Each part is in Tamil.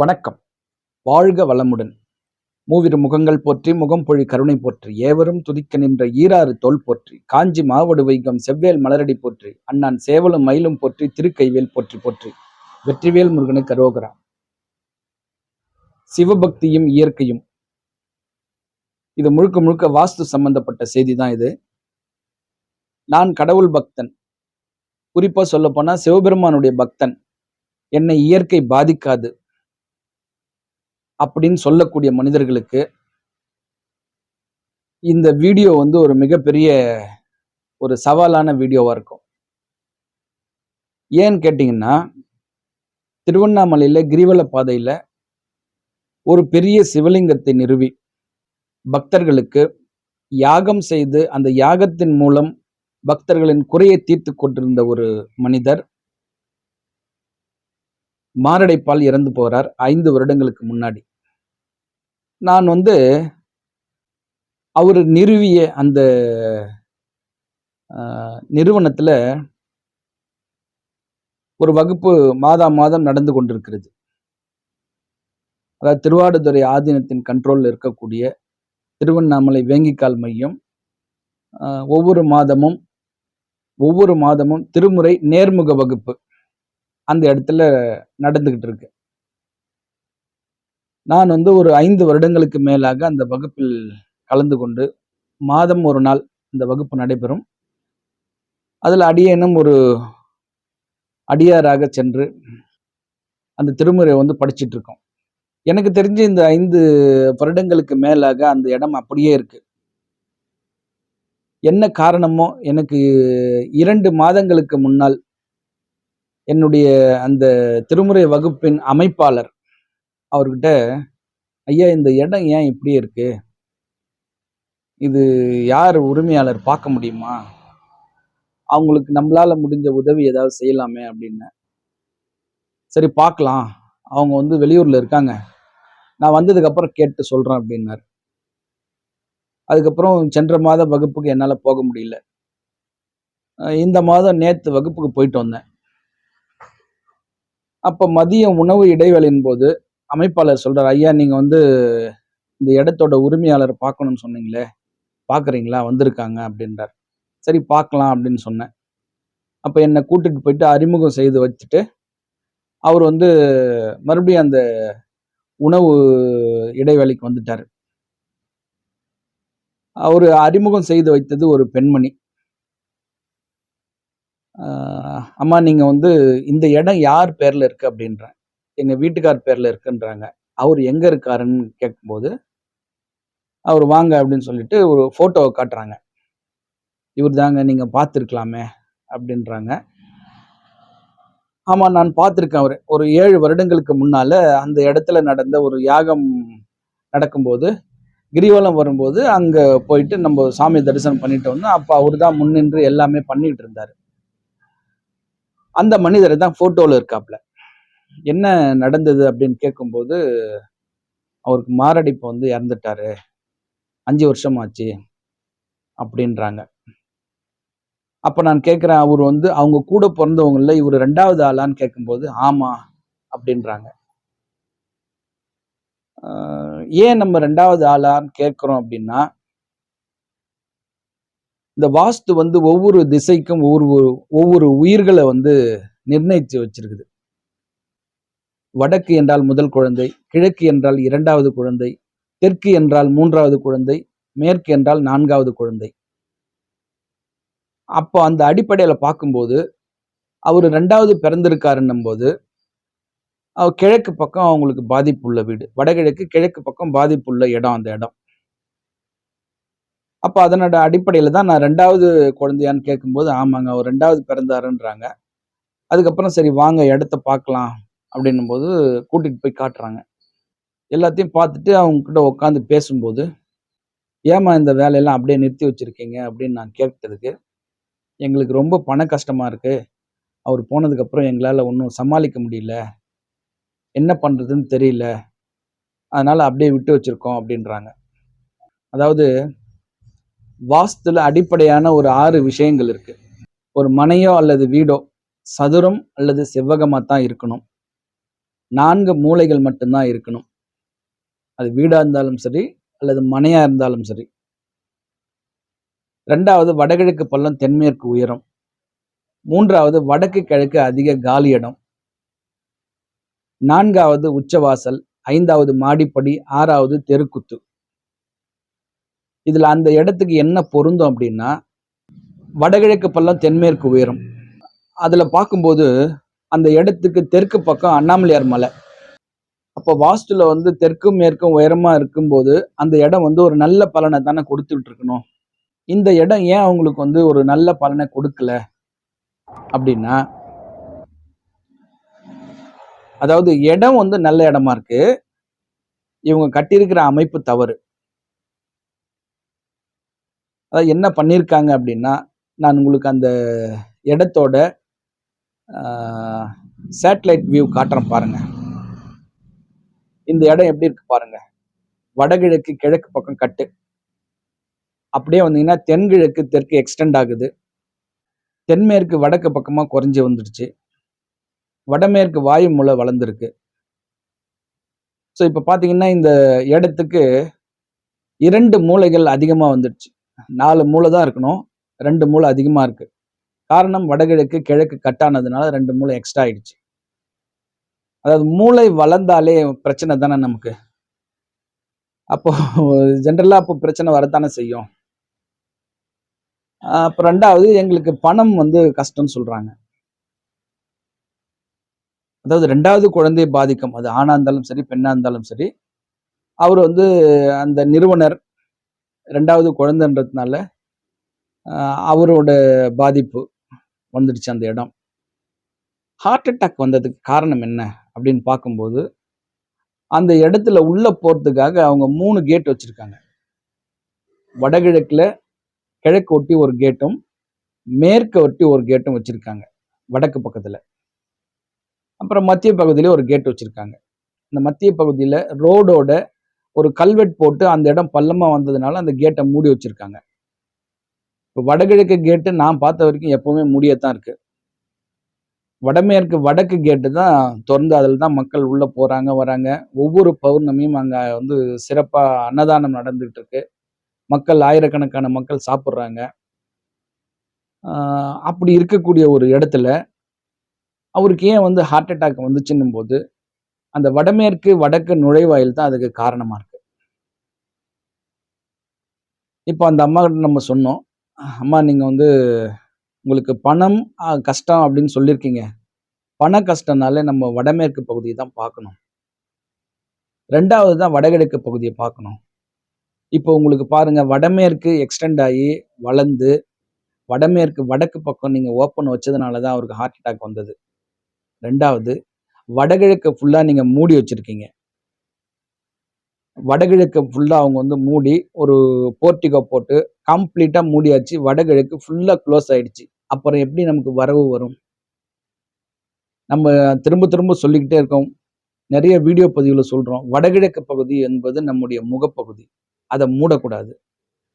வணக்கம். வாழ்க வளமுடன். மூவிரு முகங்கள் போற்றி முகம் பொழி கருணை போற்றி ஏவரும் துதிக்க நின்ற ஈராறு தோல் போற்றி காஞ்சி மாவடு வைகம் செவ்வேல் மலரடி போற்றி அண்ணான் சேவலும் மயிலும் போற்றி திருக்கைவேல் போற்றி போற்றி வெற்றிவேல் முருகனு கரோகரா. சிவபக்தியும் இயற்கையும். இது முழுக்க முழுக்க வாஸ்து சம்பந்தப்பட்ட செய்தி தான் இது. நான் கடவுள் பக்தன். குறிப்பா சொல்லப்போனால் போனா சிவபெருமானுடைய பக்தன். என்னை இயற்கை பாதிக்காது. அப்படின்னு சொல்லக்கூடிய மனிதர்களுக்கு இந்த வீடியோ வந்து ஒரு மிகப்பெரிய ஒரு சவாலான வீடியோவாக இருக்கும். ஏன்னு கேட்டிங்கன்னா திருவண்ணாமலையில் கிரிவல பாதையில் ஒரு பெரிய சிவலிங்கத்தை நிறுவி பக்தர்களுக்கு யாகம் செய்து அந்த யாகத்தின் மூலம் பக்தர்களின் குறையை தீர்த்து கொண்டிருந்த ஒரு மனிதர் மாரடைப்பால் இறந்து போகிறார் ஐந்து வருடங்களுக்கு முன்னாடி. நான் வந்து அவர் நிறுவிய அந்த நிறுவனத்தில் ஒரு வகுப்பு மாதா மாதம் நடந்து கொண்டிருக்கிறது. அதாவது திருவாடுதுறை ஆதீனத்தின் கண்ட்ரோலில் இருக்கக்கூடிய திருவண்ணாமலை வேங்கிக்கால் மையம் ஒவ்வொரு மாதமும் ஒவ்வொரு மாதமும் திருமுறை நேர்முக வகுப்பு. அந்த இடத்துல நடந்துக்கிட்டு இருக்கு. நான் வந்து ஒரு ஐந்து வருடங்களுக்கு மேலாக அந்த வகுப்பில் கலந்து கொண்டு மாதம் ஒரு நாள் இந்த வகுப்பு நடைபெறும். அதில் அடியேனும் ஒரு அடியாராக சென்று அந்த திருமுறையை வந்து படிச்சுட்டு இருக்கோம். எனக்கு தெரிஞ்சு இந்த ஐந்து வருடங்களுக்கு மேலாக அந்த இடம் அப்படியே இருக்கு. என்ன காரணமோ எனக்கு இரண்டு மாதங்களுக்கு முன்னால் என்னுடைய அந்த திருமுறை வகுப்பின் அமைப்பாளர் அவர்கிட்ட ஐயா இந்த இடம் ஏன் இப்படி இருக்கு? இது யார் உரிமையாளர் பார்க்க முடியுமா? அவங்களுக்கு நம்மளால முடிஞ்ச உதவி ஏதாவது செய்யலாமே அப்படின்னு. சரி பார்க்கலாம். அவங்க வந்து வெளியூர்ல இருக்காங்க. நான் வந்ததுக்கப்புறம் கேட்டு சொல்றேன் அப்படின்னாரு. அதுக்கப்புறம் சென்ற மாத வகுப்புக்கு என்னால் போக முடியல. இந்த மாதம் நேற்று வகுப்புக்கு போயிட்டு வந்தேன். அப்போ மதியம் உணவு இடைவேளையின் போது அமைப்பாளர் சொல்கிறார் ஐயா நீங்கள் வந்து இந்த இடத்தோட உரிமையாளர் பார்க்கணும்னு சொன்னீங்களே பார்க்குறீங்களா? வந்திருக்காங்க அப்படின்றார். சரி பார்க்கலாம் அப்படின்னு சொன்னேன். அப்போ என்னை கூட்டிட்டு போயிட்டு அறிமுகம் செய்து வச்சுட்டு அவர் வந்து மறுபடியும் அந்த உணவு இடைவேளைக்கு வந்துட்டார். அவர் அறிமுகம் செய்து வைத்தது ஒரு பெண்மணி. அம்மா நீங்கள் வந்து இந்த இடம் யார் பேரில் இருக்கு அப்படின்றேன். எங்கள் வீட்டுக்கார் பேரில் இருக்குன்றாங்க. அவர் எங்கே இருக்காருன்னு கேட்கும்போது அவர் வாங்க அப்படின்னு சொல்லிட்டு ஒரு ஃபோட்டோவை காட்டுறாங்க. இவர் தாங்க நீங்கள் பார்த்துருக்கலாமே அப்படின்றாங்க. ஆமாம் நான் பார்த்துருக்கேன் அவர். ஒரு ஏழு வருடங்களுக்கு முன்னால் அந்த இடத்துல நடந்த ஒரு யாகம் நடக்கும்போது கிரிவலம் வரும்போது அங்கே போயிட்டு நம்ம சாமி தரிசனம் பண்ணிட்டு வந்தோம் அப்போ அவர் தான் முன்னின்று எல்லாமே பண்ணிகிட்டு இருந்தார். அந்த மனிதர் தான் போட்டோல இருக்காப்ல. என்ன நடந்தது அப்படின்னு கேட்கும்போது அவருக்கு மாரடைப்பு வந்து இறந்துட்டாரு. அஞ்சு வருஷம் ஆச்சு அப்படின்றாங்க. அப்ப நான் கேட்கிறேன் அவர் வந்து அவங்க கூட பிறந்தவங்கல்ல இவர் ரெண்டாவது ஆளான்னு கேட்கும்போது ஆமா அப்படின்றாங்க. ஏன் நம்ம ரெண்டாவது ஆளான்னு கேட்குறோம் அப்படின்னா இந்த வாஸ்து வந்து ஒவ்வொரு திசைக்கும் ஒவ்வொரு ஒவ்வொரு உயிர்களை வந்து நிர்ணயித்து வச்சிருக்குது. வடக்கு என்றால் முதல் குழந்தை கிழக்கு என்றால் இரண்டாவது குழந்தை தெற்கு என்றால் மூன்றாவது குழந்தை மேற்கு என்றால் நான்காவது குழந்தை. அப்போ அந்த அடிப்படையில் பார்க்கும்போது அவர் ரெண்டாவது பிறந்திருக்காருன்னும் போது கிழக்கு பக்கம் அவங்களுக்கு பாதிப்புள்ள வீடு. வடகிழக்கு கிழக்கு பக்கம் பாதிப்புள்ள இடம் அந்த இடம். அப்போ அதனோட அடிப்படையில் தான் நான் ரெண்டாவது குழந்தையான்னு கேட்கும்போது ஆமாங்க அவர் ரெண்டாவது பிறந்தாருன்றாங்க. அதுக்கப்புறம் சரி வாங்க இடத்த பார்க்கலாம் அப்படின்னும் போது கூட்டிகிட்டு போய் காட்டுறாங்க. எல்லாத்தையும் பார்த்துட்டு அவங்கக்கிட்ட உட்காந்து பேசும்போது ஏமா இந்த வேலையெல்லாம் அப்படியே நிறுத்தி வச்சுருக்கீங்க அப்படின்னு நான் கேட்டதுக்கு எங்களுக்கு ரொம்ப பண கஷ்டமாக இருக்குது அவர் போனதுக்கப்புறம் எங்களால் ஒன்றும் சமாளிக்க முடியல. என்ன பண்ணுறதுன்னு தெரியல. அதனால் அப்படியே விட்டு வச்சுருக்கோம் அப்படின்றாங்க. அதாவது வாஸ்துல அடிப்படையான ஒரு ஆறு விஷயங்கள் இருக்கு. ஒரு மனையோ அல்லது வீடோ சதுரம் அல்லது செவ்வகமாக தான் இருக்கணும். நான்கு மூலைகள் மட்டும்தான் இருக்கணும். அது வீடாக இருந்தாலும் சரி அல்லது மனையா இருந்தாலும் சரி. ரெண்டாவது வடகிழக்கு பள்ளம் தென்மேற்கு உயரம். மூன்றாவது வடக்கு கிழக்கு அதிக காலி இடம். நான்காவது உச்சவாசல் ஐந்தாவது மாடிப்படி ஆறாவது தெருக்குத்து. இதில் அந்த இடத்துக்கு என்ன பொருந்தும் அப்படின்னா வடகிழக்கு பள்ளம் தென்மேற்கு உயரம். அதில் பார்க்கும்போது அந்த இடத்துக்கு தெற்கு பக்கம் அண்ணாமலையார் மலை. அப்போ வாஸ்துல வந்து தெற்கும் மேற்கும் உயரமா இருக்கும்போது அந்த இடம் வந்து ஒரு நல்ல பலனை தானே கொடுத்துட்டு இருக்கணும் இந்த இடம் ஏன் அவங்களுக்கு வந்து ஒரு நல்ல பலனை கொடுக்கல? அப்படின்னா அதாவது இடம் வந்து நல்ல இடமா இருக்கு. இவங்க கட்டியிருக்கிற அமைப்பு தவறு. அதாவது என்ன பண்ணியிருக்காங்க அப்படின்னா நான் உங்களுக்கு அந்த இடத்தோட சேட்டலைட் வியூ காட்டுறேன் பாருங்கள் இந்த இடம் எப்படி இருக்கு பாருங்க. வடகிழக்கு கிழக்கு பக்கம் கட்டு. அப்படியே வந்தீங்கன்னா தென்கிழக்கு தெற்கு எக்ஸ்டெண்ட் ஆகுது. தென்மேற்கு வடக்கு பக்கமாக குறைஞ்சி வந்துடுச்சு. வடமேற்கு வாயு மூலை வளர்ந்துருக்கு. ஸோ இப்போ பார்த்தீங்கன்னா இந்த இடத்துக்கு இரண்டு மூளைகள் அதிகமாக வந்துடுச்சு. நாலு மூளை தான் இருக்கணும். ரெண்டு மூளை அதிகமாக இருக்கு. காரணம் வடகிழக்கு கிழக்கு கட்டானதுனால ரெண்டு மூளை எக்ஸ்ட்ரா ஆயிடுச்சு. அதாவது மூளை வளர்ந்தாலே பிரச்சனை தானே நமக்கு. அப்போ ஜென்ரலாக அப்போ பிரச்சனை வரத்தானே செய்யும். அப்போ ரெண்டாவது எங்களுக்கு பணம் வந்து கஷ்டம்னு சொல்றாங்க. அதாவது ரெண்டாவது குழந்தையை பாதிக்கும். அது ஆணாக இருந்தாலும் சரி பெண்ணா இருந்தாலும் சரி. அவர் வந்து அந்த நிறுவனர் ரெண்டாவது குழந்தைன்றதுனால அவரோட பாதிப்பு வந்துடுச்சு அந்த இடம். ஹார்ட் அட்டாக் வந்ததுக்கு காரணம் என்ன அப்படின்னு பார்க்கும்போது அந்த இடத்துல உள்ள போகிறதுக்காக அவங்க மூணு கேட் வச்சுருக்காங்க. வடகிழக்கில் கிழக்கு ஒட்டி ஒரு கேட்டும் மேற்கு ஒட்டி ஒரு கேட்டும் வச்சுருக்காங்க வடக்கு பக்கத்தில். அப்புறம் மத்திய பகுதியிலே ஒரு கேட் வச்சுருக்காங்க. இந்த மத்திய பகுதியில் ரோடோட ஒரு கல்வெட் போட்டு அந்த இடம் பள்ளமாக வந்ததுனால அந்த கேட்டை மூடி வச்சுருக்காங்க. இப்போ வடகிழக்கு கேட்டு நான் பார்த்த வரைக்கும் எப்போவுமே மூடியத்தான் இருக்குது வடமேற்கு வடக்கு கேட்டு தான் திறந்து அதில் தான் மக்கள் உள்ளே போகிறாங்க வராங்க. ஒவ்வொரு பௌர்ணமியும் அங்கே வந்து சிறப்பாக அன்னதானம் நடந்துகிட்டு இருக்கு. மக்கள் ஆயிரக்கணக்கான மக்கள் சாப்பிட்றாங்க. அப்படி இருக்கக்கூடிய ஒரு இடத்துல அவருக்கு ஏன் வந்து ஹார்ட் அட்டாக் வந்துச்சுன்னும் போது அந்த வடமேற்கு வடக்கு நுழைவாயில் தான் அதுக்கு காரணமாக இருக்கு. இப்போ அந்த அம்மா கிட்ட நம்ம சொன்னோம் அம்மா நீங்கள் வந்து உங்களுக்கு பணம் கஷ்டம் அப்படின்னு சொல்லியிருக்கீங்க. பண கஷ்டம்னாலே நம்ம வடமேற்கு பகுதியை தான் பார்க்கணும். ரெண்டாவது தான் வடகிழக்கு பகுதியை பார்க்கணும். இப்போ உங்களுக்கு பாருங்க வடமேற்கு எக்ஸ்டெண்ட் ஆகி வளர்ந்து வடமேற்கு வடக்கு பக்கம் நீங்கள் ஓப்பன் வச்சதுனால தான் அவருக்கு ஹார்ட் அட்டாக் வந்தது. ரெண்டாவது வடகிழக்கு ஃபுல்லா நீங்க மூடி வச்சிருக்கீங்க. வடகிழக்கு ஃபுல்லா அவங்க வந்து மூடி ஒரு போர்ட்டிகோ போட்டு கம்ப்ளீட்டா மூடியாச்சு. வடகிழக்கு ஃபுல்லா க்ளோஸ் ஆயிடுச்சு. அப்புறம் எப்படி நமக்கு வரவு வரும்? நம்ம திரும்ப திரும்ப சொல்லிக்கிட்டே இருக்கோம். நிறைய வீடியோ பதிவுல சொல்றோம். வடகிழக்கு பகுதி என்பது நம்முடைய முகப்பகுதி. அதை மூடக்கூடாது.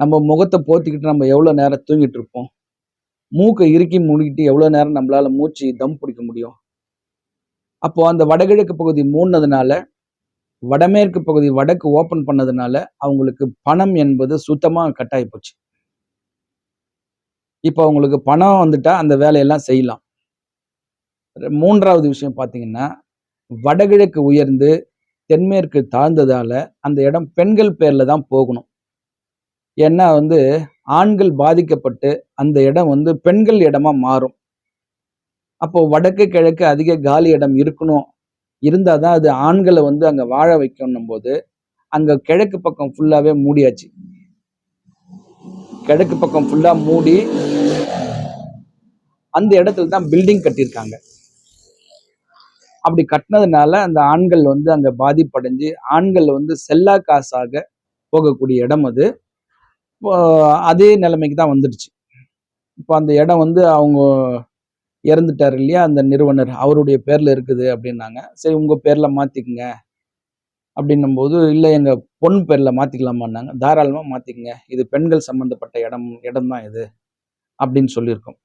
நம்ம முகத்தை போத்திக்கிட்டு நம்ம எவ்வளவு நேரம் தூங்கிட்டு இருப்போம்? மூக்கை இறுக்கி மூடிக்கிட்டு எவ்வளவு நேரம் நம்மளால மூச்சு தம் பிடிக்க முடியும்? அப்போ அந்த வடகிழக்கு பகுதி மூடினதுனால வடமேற்கு பகுதி வடக்கு ஓபன் பண்ணதுனால அவங்களுக்கு பணம் என்பது சுத்தமா கட் ஆகி போச்சு. இப்போ அவங்களுக்கு பணம் வந்துட்டா அந்த வேலையெல்லாம் செய்யலாம். மூன்றாவது விஷயம் பார்த்தீங்கன்னா வடகிழக்கு உயர்ந்து தென்மேற்கு தாழ்ந்ததால அந்த இடம் பெண்கள் பேர்ல தான் போகணும். ஏன்னா வந்து ஆண்கள் பாதிக்கப்பட்டு அந்த இடம் வந்து பெண்கள் இடமா மாறும். அப்போ வடக்கு கிழக்கு அதிக காலி இடம் இருக்கணும். இருந்தால் தான் அது ஆண்களை வந்து அங்கே வாழ வைக்கணும் போது அங்கே கிழக்கு பக்கம் ஃபுல்லாகவே மூடியாச்சு. கிழக்கு பக்கம் ஃபுல்லாக மூடி அந்த இடத்துல தான் பில்டிங் கட்டியிருக்காங்க. அப்படி கட்டினதுனால அந்த ஆண்கள் வந்து அங்கே பாதிப்படைஞ்சு ஆண்கள் வந்து செல்லா காசாக போகக்கூடிய இடம் அது. அதே நிலைமைக்கு தான் வந்துடுச்சு. இப்போ அந்த இடம் வந்து அவங்க இறந்துட்டார் இல்லையா? அந்த நிறுவனர் அவருடைய பேரில் இருக்குது அப்படின்னாங்க. சரி உங்கள் பேரில் மாற்றிக்குங்க அப்படின்னும் போது இல்லை எங்கள் பொன் பேரில் மாற்றிக்கலாமான்னாங்க தாராளமாக மாற்றிக்குங்க இது பெண்கள் சம்மந்தப்பட்ட இடம் இடம் தான் இது. அப்படின்னு சொல்லியிருக்கோம்.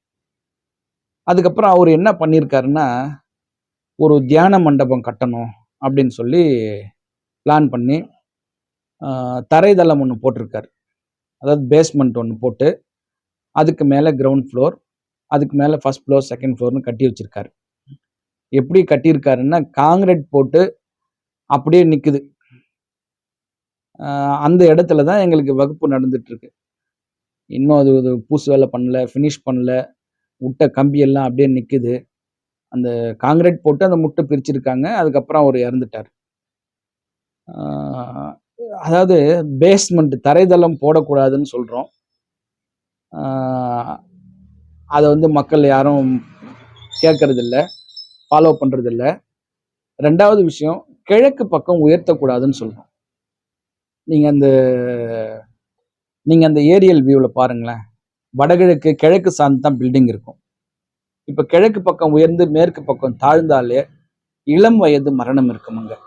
அதுக்கப்புறம் அவர் என்ன பண்ணியிருக்காருன்னா ஒரு தியான மண்டபம் கட்டணும் அப்படின்னு சொல்லி பிளான் பண்ணி தரைதளம் ஒன்று போட்டிருக்காரு. அதாவது பேஸ்மெண்ட் ஒன்று போட்டு அதுக்கு மேலே கிரவுண்ட் ஃப்ளோர் அதுக்கு மேலே ஃபர்ஸ்ட் ஃப்ளோர் செகண்ட் ஃப்ளோர்னு கட்டி வச்சுருக்காரு. எப்படி கட்டியிருக்காருன்னா காங்கிரீட் போட்டு அப்படியே நிற்குது அந்த இடத்துல தான் எங்களுக்கு வகுப்பு நடந்துட்டுருக்கு. இன்னும் அது ஒரு பூசு வேலை பண்ணல ஃபினிஷ் பண்ணல. முட்டை கம்பியெல்லாம் அப்படியே நிற்குது அந்த காங்கிரீட் போட்டு அந்த முட்டை பிரிச்சிருக்காங்க. அதுக்கப்புறம் அவர் இறந்துட்டார். அதாவது பேஸ்மெண்ட் தரைதளம் போடக்கூடாதுன்னு சொல்கிறோம் அதை வந்து மக்கள் யாரும் கேட்கறதில்ல ஃபாலோ பண்ணுறதில்ல ரெண்டாவது விஷயம் கிழக்கு பக்கம் உயர்த்தக்கூடாதுன்னு சொல்கிறோம் நீங்கள் அந்த நீங்கள் அந்த ஏரியல் வியூவில் பாருங்களேன். வடகிழக்கு கிழக்கு சார்ந்து தான் பில்டிங் இருக்கும். இப்போ கிழக்கு பக்கம் உயர்ந்து மேற்கு பக்கம் தாழ்ந்தாலே இளம் வயது மரணம் இருக்கும் அங்கே.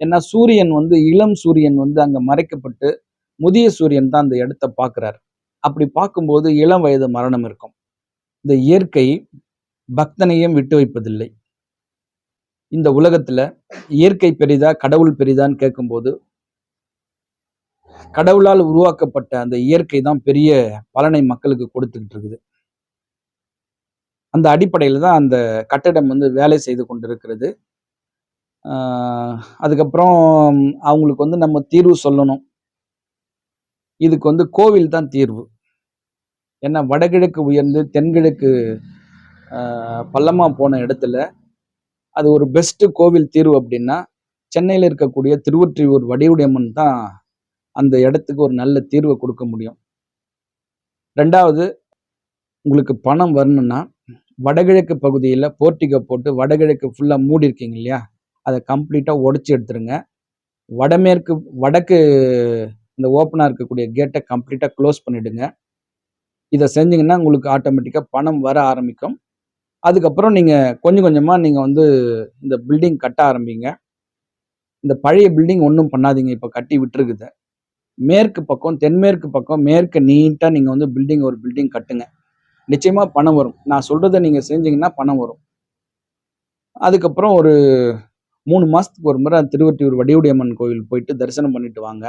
ஏன்னா சூரியன் வந்து இளம் சூரியன் வந்து அங்கே மறைக்கப்பட்டு முதிய சூரியன் தான் அந்த இடத்த பார்க்குறாரு. அப்படி பார்க்கும்போது இளம் வயது மரணம் இருக்கும். இந்த இயற்கை பக்தனையும் விட்டு வைப்பதில்லை. இந்த உலகத்துல இயற்கை பெரிதா கடவுள் பெரிதான்னு கேட்கும்போது கடவுளால் உருவாக்கப்பட்ட அந்த இயற்கை தான் பெரிய பலனை மக்களுக்கு கொடுத்துக்கிட்டு இருக்குது. அந்த அடிப்படையில் தான் அந்த கட்டடம் வந்து வேலை செய்து கொண்டிருக்கிறது. அதுக்கப்புறம் அவங்களுக்கு வந்து நம்ம தீர்வு சொல்லணும். இதுக்கு வந்து கோவில் தான் தீர்வு. ஏன்னா வடகிழக்கு உயர்ந்து தென்கிழக்கு பள்ளமாக போன இடத்துல அது ஒரு பெஸ்ட்டு கோவில் தீர்வு அப்படின்னா சென்னையில் இருக்கக்கூடிய திருவொற்றியூர் வடிவுடையம்மன் தான் அந்த இடத்துக்கு ஒரு நல்ல தீர்வை கொடுக்க முடியும். ரெண்டாவது உங்களுக்கு பணம் வரணும்னா வடகிழக்கு பகுதியில் போர்ட்டிகோ போட்டு வடகிழக்கு ஃபுல்லாக மூடி இருக்கீங்க இல்லையா? அதை கம்ப்ளீட்டாக உடைச்சி எடுத்துருங்க. வடமேற்கு வடக்கு இந்த ஓப்பனாக இருக்கக்கூடிய கேட்டை கம்ப்ளீட்டாக க்ளோஸ் பண்ணிவிடுங்க இதை செஞ்சீங்கன்னா உங்களுக்கு ஆட்டோமேட்டிக்காக பணம் வர ஆரம்பிக்கும். அதுக்கப்புறம் நீங்கள் கொஞ்சம் கொஞ்சமாக நீங்கள் வந்து இந்த பில்டிங் கட்ட ஆரம்பிங்க. இந்த பழைய பில்டிங் ஒன்றும் பண்ணாதீங்க. இப்போ கட்டி விட்டுருக்குது. மேற்கு பக்கம் தென்மேற்கு பக்கம் மேற்கு நீட்டாக நீங்கள் வந்து பில்டிங் ஒரு பில்டிங் கட்டுங்க. நிச்சயமாக பணம் வரும். நான் சொல்கிறத நீங்கள் செஞ்சீங்கன்னா பணம் வரும். அதுக்கப்புறம் ஒரு மூணு மாதத்துக்கு ஒரு முறை திருவொற்றியூர் வடிவுடையம்மன் கோவில் போயிட்டு தரிசனம் பண்ணிட்டு வாங்க.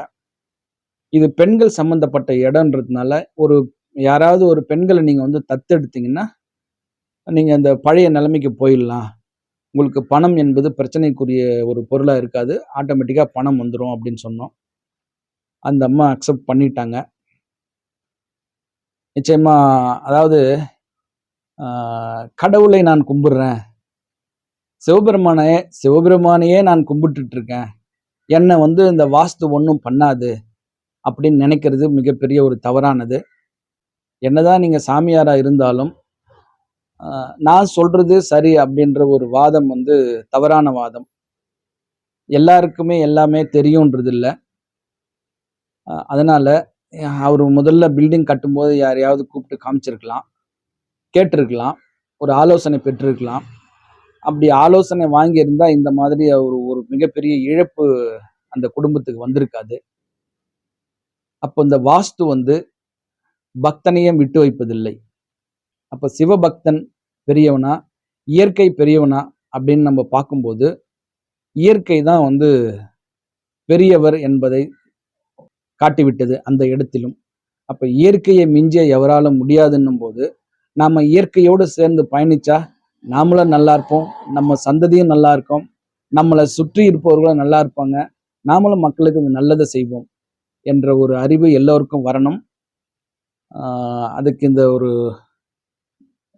இது பெண்கள் சம்மந்தப்பட்ட இடம்ன்றதுனால ஒரு யாராவது ஒரு பெண்களை நீங்கள் வந்து தத்தெடுத்தீங்கன்னா நீங்கள் அந்த பழைய நிலைமைக்கு போயிடலாம். உங்களுக்கு பணம் என்பது பிரச்சனைக்குரிய ஒரு பொருளாக இருக்காது. ஆட்டோமேட்டிக்காக பணம் வந்துடும் அப்படின்னு சொன்னோம். அந்த அம்மா அக்செப்ட் பண்ணிட்டாங்க. நிச்சயமா அதாவது கடவுளை நான் கும்பிடுறேன். சிவபெருமானையே சிவபெருமானையே நான் கும்பிட்டுட்டு இருக்கேன். என்னை வந்து இந்த வாஸ்து ஒன்றும் பண்ணாது. அப்படின்னு நினைக்கிறது மிகப்பெரிய ஒரு தவறானது. என்னதான் நீங்கள் சாமியாராக இருந்தாலும் நான் சொல்றது சரி அப்படின்ற ஒரு வாதம் வந்து தவறான வாதம். எல்லாருக்குமே எல்லாமே தெரியுன்றது இல்லை அதனால அவர் முதல்ல பில்டிங் கட்டும்போது யாரையாவது கூப்பிட்டு காமிச்சிருக்கலாம் கேட்டிருக்கலாம் ஒரு ஆலோசனை பெற்றிருக்கலாம். அப்படி ஆலோசனை வாங்கியிருந்தா இந்த மாதிரி ஒரு ஒரு மிகப்பெரிய இழப்பு அந்த குடும்பத்துக்கு வந்திருக்காது. அப்போ இந்த வாஸ்து வந்து பக்தனையும் விட்டு வைப்பதில்லை. அப்போ சிவபக்தன் பெரியவனா இயற்கை பெரியவனா அப்படின்னு நம்ம பார்க்கும்போது இயற்கை தான் வந்து பெரியவர் என்பதை காட்டிவிட்டது அந்த இடத்திலும். அப்போ இயற்கையை மிஞ்ச எவராலும் முடியாதுன்னும் போது நாம் இயற்கையோடு சேர்ந்து பயணிச்சா நாமளும் நல்லா இருப்போம் நம்ம சந்ததியும் நல்லா இருக்கும் நம்மளை சுற்றி இருப்பவர்களும் நல்லா இருப்பாங்க நாமளும் மக்களுக்கு நல்லதை செய்வோம். என்ற ஒரு அறிவு எல்லோருக்கும் வரணும். அதுக்கு இந்த ஒரு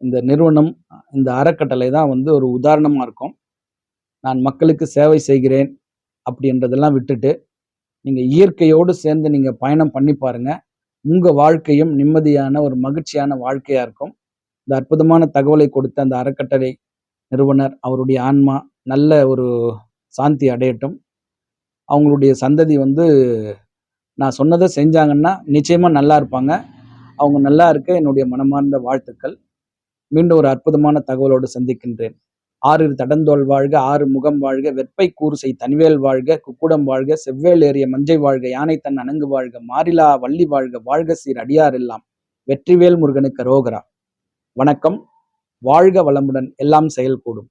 இந்த நிறுவனம் இந்த அறக்கட்டளை தான் வந்து ஒரு உதாரணமாக இருக்கும். நான் மக்களுக்கு சேவை செய்கிறேன் அப்படின்றதெல்லாம் விட்டுட்டு நீங்கள் இயற்கையோடு சேர்ந்து நீங்கள் பயணம் பண்ணி பாருங்க. உங்கள் வாழ்க்கையும் நிம்மதியான ஒரு மகிழ்ச்சியான வாழ்க்கையாக இருக்கும். இந்த அற்புதமான தகவலை கொடுத்த அந்த அறக்கட்டளை நிறுவனர் அவருடைய ஆன்மா நல்ல ஒரு சாந்தி அடையட்டும். அவங்களுடைய சந்ததி வந்து நான் சொன்னதை செஞ்சாங்கன்னா நிச்சயமாக நல்லா இருப்பாங்க. அவங்க நல்லா இருக்க என்னுடைய மனமார்ந்த வாழ்த்துக்கள். மீண்டும் ஒரு அற்புதமான தகவலோடு சந்திக்கின்றேன். ஆறு தடந்தோல் வாழ்க ஆறு முகம் வாழ்க வெப்பை கூறுசை தனிவேல் வாழ்க குக்குடம் வாழ்க செவ்வேல் ஏறிய மஞ்சை வாழ்க யானை தன் அணங்கு வாழ்க மாறிலா வள்ளி வாழ்க வாழ்க சீர் அடியார் எல்லாம். வெற்றிவேல் முருகனுக்கு ரோகரா வணக்கம். வாழ்க வளமுடன் எல்லாம் செயல்கூடும்